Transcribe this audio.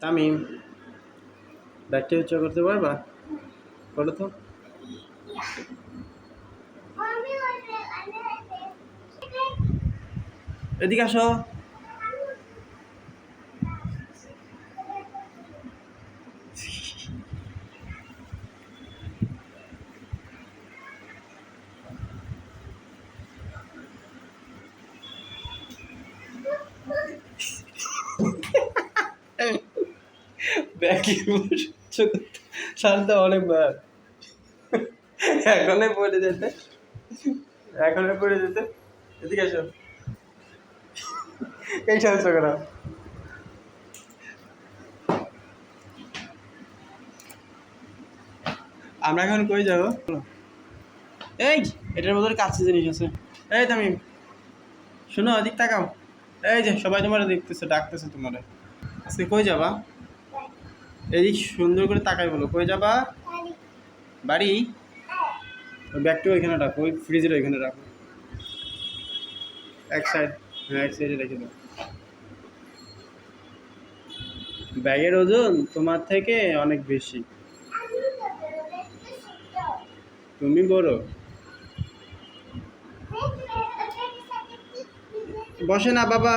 তামিম ব্যাগটা উচ্চ করতে পারবা? বলো তো। এদিকে আসো। সারতে অনেকবার। এখনই পড়ে যেতে। এখনই পড়ে যেতে। এদিকে এই সাহায্য করা আমরা এখন কই যাব? এই, এটার মধ্যে কাছে জিনিস আছে। এই তামিম, শোনো, এদিক তাকাও। এই যে, সবাই তোমার দেখতেছে, ডাকতেছে তোমার। আজকে কই যাবা? এদিক সুন্দর করে তাকাই বলো। কই যাবা? বাড়ি। ওই ব্যাগটা ওইখানে রাখো ওই ফ্রিজের ওইখানে রাখো। এক সাইড হ্যাঁ এক সাইডে রেখে দাও। ব্যাগের ওজন তোমার থেকে অনেক বেশি। তুমি বড়। বসে না বাবা।